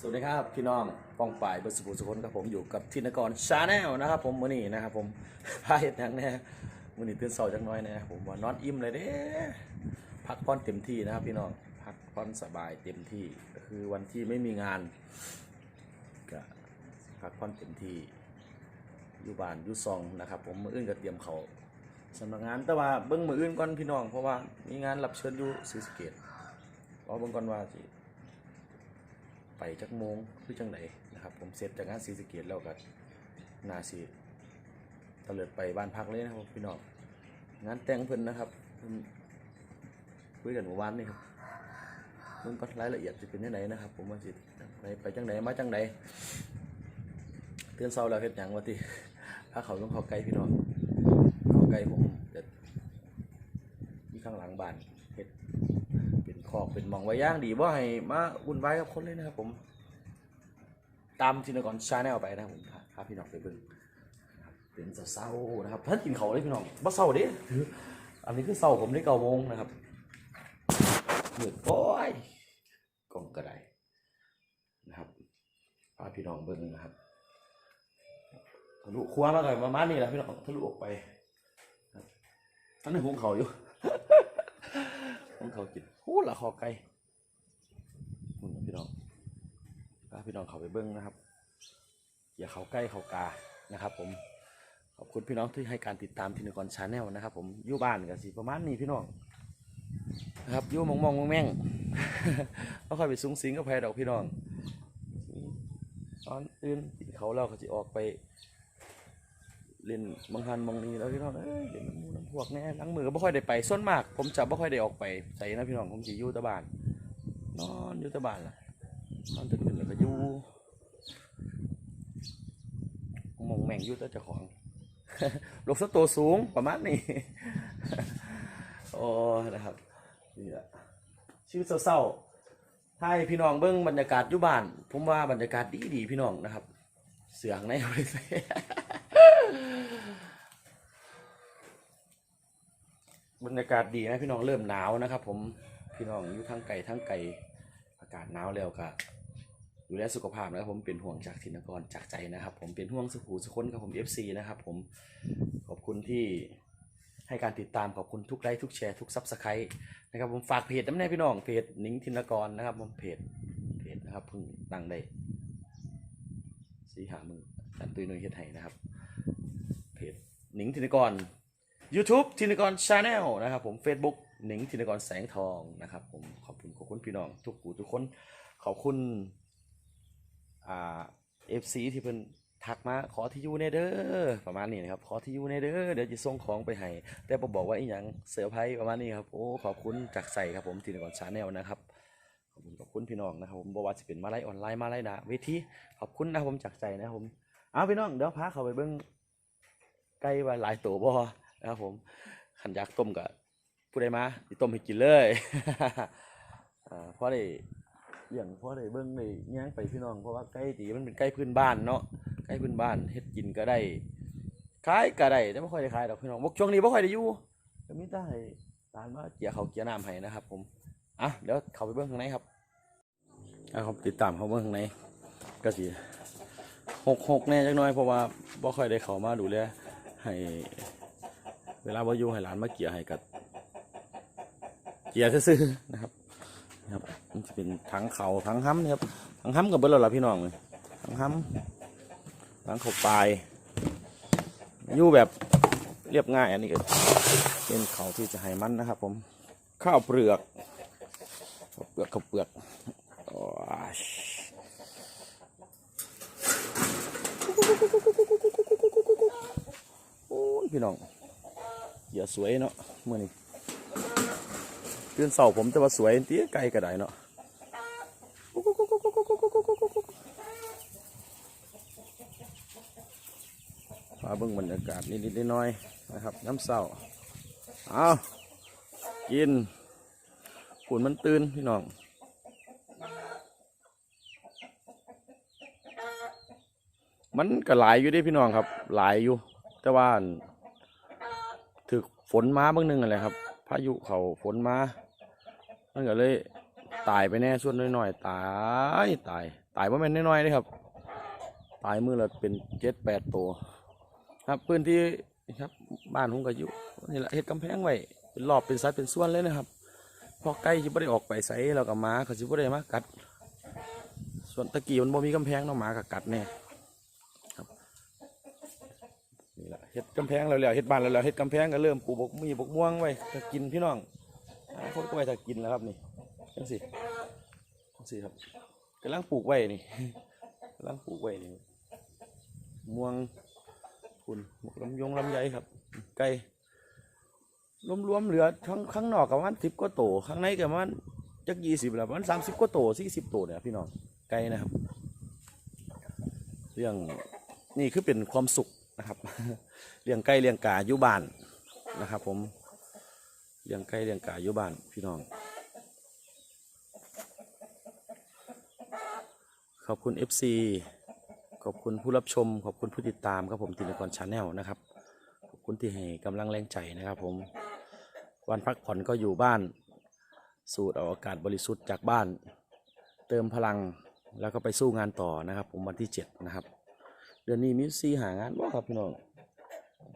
สวัสดีครับพี่น้องป้องป่ายบร์สุขุมสุขนครับผมอยู่กับทินกรชาแนลนะครับผมมื้อนี้นะครับผมพาเห็ดหยังแน่มื้อนี้ตื่นเช้าจังน้อยแน่ผมว่านอนอิ่มเลยเด้พักผ่อนเต็มที่นะครับพี่น้องพักผ่อนสบายเต็มที่ก็คือวันที่ไม่มีงานก็พักผ่อนเต็มที่อยู่บ้านอยู่ซองนะครับ ผมมืออื่นก็เตรียมเขาสำนักงานแต่ว่าเบิ้งมืออื่นก่อนพี่น้องเพราะว่ามีงานรับเชิญอยู่ศรีสะเกษรอเบิ่งก่อนว่าสิ ไปจักโมงคือจังไหนนะครับ ผมเสร็จจากงานศรีสะเกดแล้วก็นาสีตะเลิดไปบ้านพักเลยนะครับพี่น้องงานแต่งเพิ่นนะครับเพิ่นคุยกันเมื่อวานนี่ครับเพิ่นก็รายละเอียดจะเป็นยังไงนะครับ ผมว่าสิไปไปจังไหนมาจังไหนเตือนเช้าแล้วเฮ็ดหยังวะติถ้าเขาต้องเขาไกลพี่น้องเขาไกลผมจะมีข้างหลังบ้านเฮ็ด อกเป็นหมองไว้ย่างดีว่าให้มาวุ่นวายกับคนเลยนะครับผม ตามทินกรชาแนลไปนะครับผมพาพาพี่น้องไปเบิ่งนะครับเป็นเศร้านะครับท่านกินเขาวเลยพี่น้องบ่เศร้าด้ถืออันนี้คือเศร้าผมได้เก้าโมงนะครับเหนื่อยโอ้ยกล่องกระไดนะครับพาพี่น้องเบิ่งนะครับทะลุครัวมาเลยประมาณนี้แหละพี่น้องทะลุออกไปครับอันนี้หุงเขาอยู่ ของเขากินหูละคอไก่หุ่นนะพี่น้องพาพี่น้องเขาไปเบิ้งนะครับ อย่าเขาใกล้เขากานะครับ ผมขอบคุณพี่น้องที่ให้การติดตามทินกรชาแนลนะครับ ผมอยู่บ้านกันสิประมาณนี้พี่น้องนะครับอยู่มองมองๆแม่งๆไม่ค่อยไปซุ้งสิงกับใครดอกพี่น้องตอนตื่นกินเขาวแล้วเขาจะออกไป เล่นบางฮันบางนี้แล้วพี่น้องเอ้ยเล่นน้ำมูน้ำพวกแน่ล้างมือก็ไม่ค่อยได้ไปส่วนมาก ผมจะไม่ค่อยได้ออกไปใส่นะพี่น้องผมจะอยู่ต่บ้านนอนอยู่ต่บ้านล่ะนอนตื่นขึ้นแล้วก็อยู่มองแม่งอยู่แต่เจ้าของลกสักตัวสูงประมาณนี้โอ้นะครับนี่แหละชีวิตเศร้าๆถ้าให้พี่น้องเบิ้งบรรยากาศอยู่บ้าน ผมว่าบรรยากาศดีดีๆพี่น้องนะครับ เสียงในบริษัท บรรยากาศดีนะพี่น้องเริ่มหนาวนะครับ ผมพี่น้องอยู่ทั้งไก่ทั้งไก่อากาศหนาวแล้วก็ดูแลสุขภาพนะครับผมเป็นห่วงจากทินกรจากใจนะครับ ผมเป็นห่วงสุขูสุคนกับผม FC นะครับผมขอบคุณที่ให้การติดตามขอบคุณทุกไลค์ทุกแชร์ทุกซับสไครต์นะครับผมฝากเพจน้ำแน่พี่น้องเพจนิ้งทินกรนะครับผมเพจเพจนะครับเพิ่งตั้งได้สีหามือดันตุยนุยเฮ็ดให้นะครับ หนิงทินกร YouTube ทินกรชาแนลนะครับผม Facebook หนิงทินกรแสงทองนะครับผมขอบคุณขอบคุณพี่น้องทุกกูทุกคนขอบคุณอ่าเอฟซีที่เพิ่นทักมาขอที่อยู่ในเด้อประมาณนี้นะครับขอที่อยู่ในเด้อเดี๋ยวจะส่งของไปให้แต่บ่บอกว่าอีหยังเซอร์ไพรส์ประมาณนี้ครับโอ้ขอบคุณจากใส่ครับผมทินกรชาแนลนะครับขอบคุณขอบคุณพี่น้องนะครับผมบ่ว่าจะเป็นมาไลออนไลน์มาไลนะเวทีขอบคุณนะครับผมจากใจนะครับผมเอาพี่น้องเดี๋ยวพาเขาไปเบิ่ง ไก่ว่าหลายตัวบ่นะครับผมขันอยากต้มกับผู้ใดมาสิต้มให้กินเลยอ่าเพราะได้เลี้ยงเพราะได้เบิ่งได้ย่างไปพี่น้องเพราะว่าไก่ตีมันเป็นไก่พื้นบ้านเนาะไก่พื้นบ้านเฮ็ดกินก็ได้ขายก็ได้แต่ไม่ค่อยได้ขายดอกพี่น้องช่วงนี้บ่ค่อยได้อยู่ก็มีแต่ให้ร้านมาเกี่ยเขาเกี่ยน้ำให้นะครับ ผมอะเดี๋ยวเขาไปเบิ่งข้างในครับอะครับติดตามเขาเบิ่งข้างในก็สิหกหกแน่จักหน่อยเพราะว่าบ่ค่อยได้เขามาดูแล ให้ เวลาว่าอยู่ให้หลานมาเกี่ยให้กับเกี่ยซื่อๆนะครับนะครับมันจะเป็นถังเขาถังห้ำนะครับถังห้ำกับเบอร์เราละพี่น้องเลยถังห้ำถังเขาปลายอยู่แบบเรียบง่ายอันนี้ก็เป็นเขาที่จะให้มันนะครับ ผมข้าวเปลือกเปลือกข้าวเปลือกโอ้ยโอ้ย พี่น้องอย่าสวยเนาะเมื่อนี้เตือนเสาผมแต่ว่าสวยเตี้ยไกลก็ได้เนาะมาเบิ่งบรรยากาศนิดๆน้อยๆนะครับ น้ำเสาเอากินฝุ่นมันตื่นพี่น้องมันก็หลายอยู่ดิพี่น้องครับ หลายอยู่ แต่ว่า ฝนมาบางนึงอะไรครับ พายุเขาฝนมามันก็เลยตายไปแน่ส่วนน้อยๆตายตายตายบ่าแม่นน้อยๆเลยครับ ตายมือละเป็นเจ็ดแปดตัวครับพื้นที่ครับบ้านผมก็อยู่นี่แหละเฮ็ดกำแพงไว้เป็นรอบเป็นสัดเป็นส่วนเลยนะครับพอไก่สิบ่ได้ออกไปไสแล้วก็หมาเขาสิบ่ได้มากัด ส่วนตะกี้มันบ่มีกำแพงเนาะหมาก็กัดแน่ครับ นี่แหละเฮ็ดกำแพงแล้วแล้วเฮ็ดบานแล้วแล้วเฮ็ดกำแพงก็เริ่มปลูกบกมีบกม่วงไว้ถ้ากินพี่น้องอนาคนก็ไว้ถ้ากินแล้วครับนี่จังสิจังสิครับกำลังปลูกไว้นี่กำลังปลูกไว้นี่ม่วงคุณลำยงลำไยครับ ไก่รวมๆเหลือข้างข้างนอกกับมันสิบกว่าโตข้างในกับมันจักยี่สิบแล้วมันสามสิบกว่าโตสี่สิบโตเนี่ยพี่น้องไก่นะครับ เรื่องนี่คือเป็นความสุข นะครับเลี้ยงไก่เลี้ยงกาอยู่บ้านนะครับ ผมเลี้ยงไก่เลี้ยงกาอยู่บ้านพี่น้อง ขอบคุณ FC ขอบคุณผู้รับชม ขอบคุณผู้ติดตามครับผมตินกรชาแนลนะครับขอบคุณที่ให้กำลังแรงใจนะครับ ผมวันพักผ่อนก็อยู่บ้าน สูดเอาอากาศบริสุทธิ์จากบ้าน เติมพลังแล้วก็ไปสู้งานต่อนะครับ ผมวันที่ 7 นะครับ เดือนนี้มีซีหางานบ่ครับพี่น้อง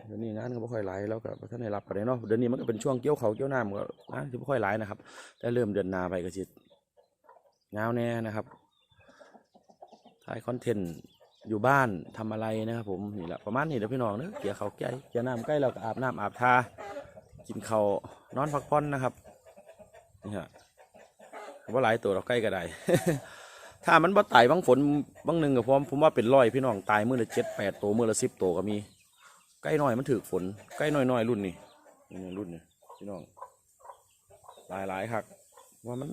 เดือนนี้งานก็ไม่ค่อยหลายแล้วก็บ่ท่านได้รับกันเนาะเดือนนี้มันก็เป็นช่วงเกี่ยวเขาเกี่ยวน้ำก็งานที่ไม่ค่อยหลายนะครับ แต่เริ่มเดือนหนาไปก็สิงาวแน่นะครับถ่ายคอนเทนต์อยู่บ้านทำอะไรนะครับผมนี่แหละประมาณนี้เดี๋ยวพี่น้องเนอะเกี่ยวเขาใกล้เกี่ยวน้ำใกล้เราก็อาบน้ำอาบทากินเขานอนพักผ่อนนะครับนี่ฮะว่าหลายตัวเราใกล้ก็ได้ ถ้ามันบ่ตายบางฝนบางหนึ่งกับผมผมว่าเป็นร้อยพี่น้องตายมือละเจ็ดแปดตัวมือละสิบตัวก็มีใกล้น้อยมันถือฝนใกล้น้อยน้อยรุ่นนี้นี่รุ่นนี้พี่น้องหลายหลายๆครับว่ามัน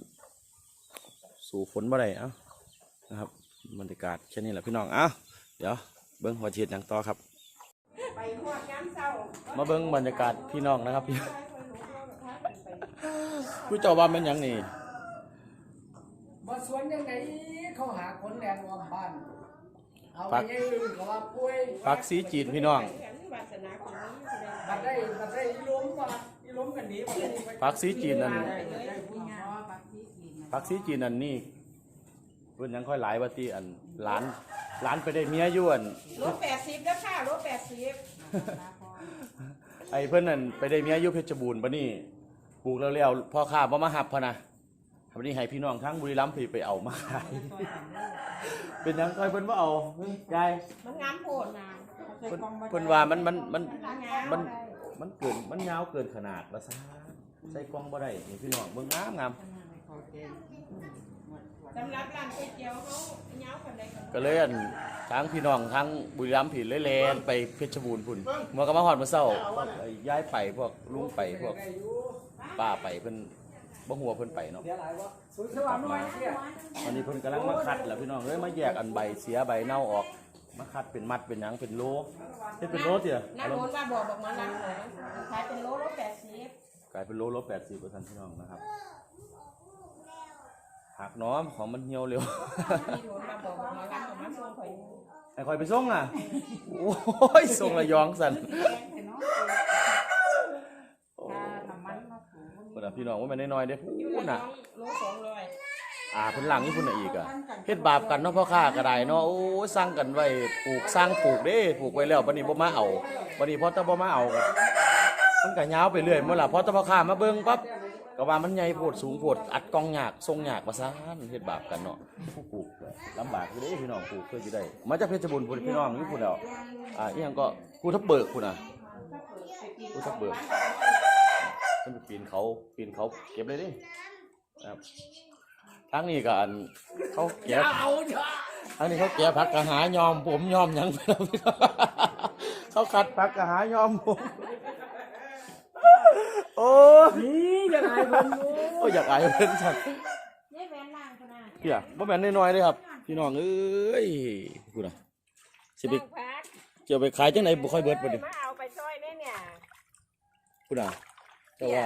สู่ฝนบ่ได้เอ้านะครับบรรยากาศแค่นี้แหละพี่น้องเอ้าเดี๋ยวเบิ้งหัวเชียดอย่างต่อครับ มาเบิ้งบรรยากาศพี่น้องนะครับพี่ผู้เจ้าว่าเป็นยังนี่มาสวนยังไง เขาหาคนแรงวอมบ้านเอาไปยังลืมเขาว่าป่วยฟักซีจีนพี่น้องวาสนาของนี้บัดได้บัดได้อีล้มว่าอีล้มกันหนีบัดได้ไปฟักซีจีนนั่นได้ได้ผู้หญิงฟักซีจีนนั่นนี่เพิ่นยังค่อยหลายว่าที่อันหลานหลานไปได้เมียอยวนรถแปดสิบแล้วค่ะรถแปดสิบไอ้เพิ่นนั่นไปได้เมียอยู่เพชรบูรณ์ปะนี่ปลูกแล้วแล้วพ่อข้าบ่มาหับพะนะ วันนี้ให้พี่น้องทั้งบุรีรัมย์พี่ไปเอามาขายเป็นหยังค่อยเพิ่นบ่เอาเฮ้ยยายมันงามโพดงามเพิ่นเพิ่นว่ามันมันมันมันมันเกินมันยาวเกินขนาดว่าซะใส่กล้องบ่ได้นี่พี่น้องเบิ่งงามงามสำหรับร้านก๋วยเตี๋ยวเขาเงาคนใดคนก็เลยอันทั้งพี่น้องทั้งบุรีรัมย์ผิดเลยแลนไปเพชรบูรณ์พุ่นเมื่อก็มาฮอดมื้อเช้าพวกไอ้ย้ายไปพวกลุงไปพวกได้อยู่ป้าไปเพิ่น บ่ฮู้ว่าเพิ่นไปเนาะ เสียหลายวะสุดสว่างน้อยเนี่ยวันนี้เพิ่นกำลังมาคัดแหละพี่น้องเอ้ยมาแยกอันใบเสียใบเน่าออก มาคัดเป็นมัดเป็นหยังเป็นโลเฮ็ดเป็นโลเติน้าโดนว่าบอกบอกมาลังเลยขายเป็นโลรถแปดสิบกลายเป็นโลลบ80เปอร์เซ็นต์พี่น้องนะครับหักน้อมของมันเหี่ยวเร็วพี่โดนมาบอกบอกมาลังของมันส่งข่อยไอ้คอยไปส่งอะ โอ้ยส่งระยองสันโอ้ คนน่ะพี่น้องว่ามันน้อยๆเด้อยู่พูละดน้น่ะองโลสองร้อยอ่าเพิ่นหลังนี่พุ่นน่ะอีกอะเฮ็ดบาปกันเนาะพ่อค้าก็ได้เนาะโอ้ยสร้างกันไว้ปลูกสร้างปลูกเด้ปลูกไว้แล้วบัดนี้บ่มาเอาบัดนี้พอแตะบ่มาเอาก็มันก็ยาวไปเรื่อยเมื่อล่ะพอแตะพ่อค้ามาเบิ่งปั๊บก็ว่ามันใหญ่โพดสูงโพดอัดกล้องยากทรงยากว่าซั่นเฮ็ดบาปกันเนาะผู้ปลูกลำบากอยู่เด้พี่น้องปลูกเพื่อสิได้ มาจากเพชรบูรณ์พุ่นพี่น้องอยู่พุ่นแล้วอ่าอีหยังก็ภูทับเบิกคุณอะภูทับเบิก มันไปปีนเขาปีนเขาเก็บเลยดิครับทางนี้ก็อันเขาเก็บเอาเถอะทางนี้เขาเก็บผักกะหายอม ผมยอมหยังไปแล้วพี่น้องเขาคัดผักกะหายอมผมโอ้ยนี่ยังไงคนรู้โอ้ยอยากอายเพิ่นจังนี่แม่นล่างคนน่ะเพี่ยบ่แม่นน้อยๆเลยครับ พี่น้องเอ้ยกูน่ะสิไปนั่งพักเกี่ยวไปขายจังไหนบ่ค่อยเบิดบ่ดิมาเอาไปช่วยเนี่ยเนี่ยคุณอ่ะแต่ว่า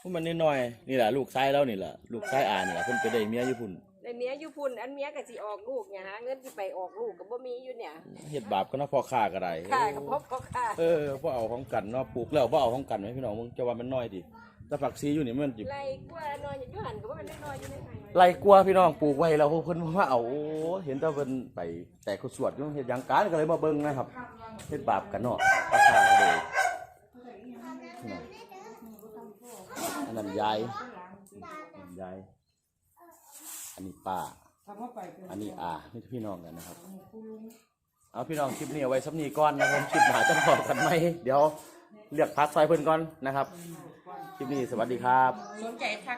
พวกมันนิดหน่อยๆนี่แหละลูกชายแล้วนี่แหละลูกชายอ่านนี่แหละเพิ่นไปได้เมียญี่ปุ่นในเมียอยู่พุ่นอันเมียก็สิออกลูกเนี่ยหาเงินที่ไปออกลูกก็บ่มีอยู่เนี่ยเฮ็ดบาปก็เนาะพ่อค้าก็ได้ค่ากับพ่อพ่อค่าเออบ่เอาของกันเนาะปลูกแล้วบ่เอาของกันไหมพี่น้องมึงจะว่ามันน้อยดิแต่ผักซีอยู่นี่มันจิไรกว่านอนอยู่หันก็ว่ามันได้นอนอยู่ในไห้ไล่กลัวพี่น้องปลูกไว้แล้วเพิ่นว่าเอาโอ้เห็นแต่เพิ่นไปแต่ขุดสวดอยู่เฮ็ดหยังการก็เลยมาเบิ่งนะครับเฮ็ดบาปกันเนาะราคาเลยอั ยันยายยายอันนี้ป้า อันนี้อานี่พี่น้องกันนะครับ เอาพี่น้องคลิปนี้เอาไว้สักนี้ก่อนนะครับคลิปหนาจะหอกกันไหมเดี๋ยวเลือกพักซอยเพื่อนก่อนนะครับ คลิปนี้สวัสดีครับ สนใจทัก